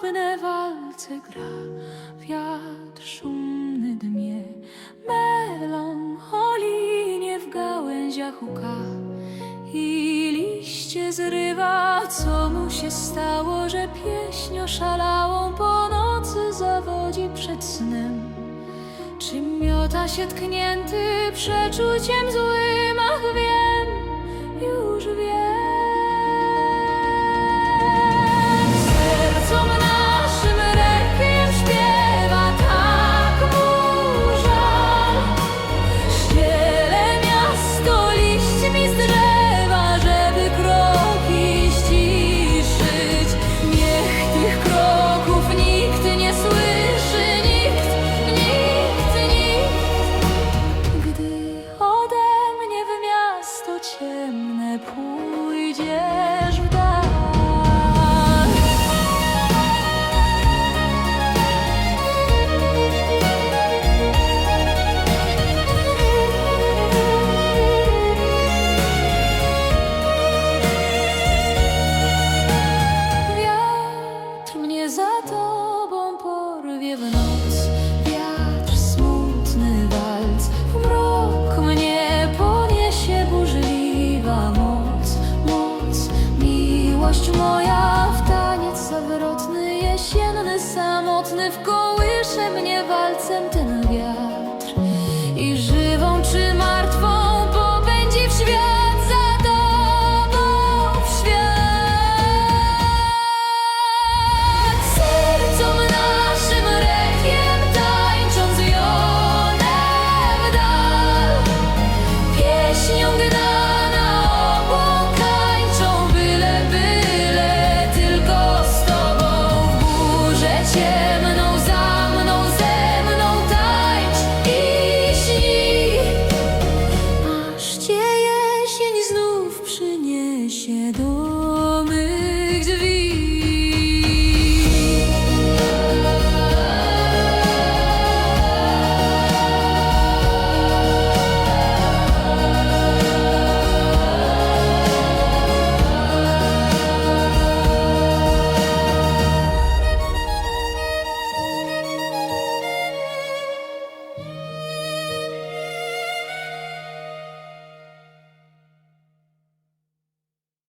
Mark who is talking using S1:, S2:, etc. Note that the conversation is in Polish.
S1: słońce gra, wiatr szumny dmie, melancholijnie w gałęziach łka i liście zrywa, co mu się stało, że pieśń oszalałą po nocy zawodzi przed snem. Czy miota się tknięty przeczuciem złym? mnie za tobą porwie w noc Wiatr smutny walc. W mrok mnie poniesie burzliwa moc. Moc, miłość moja w taniec zawrotny Jesienny, samotny Wkołysze mnie walcem ten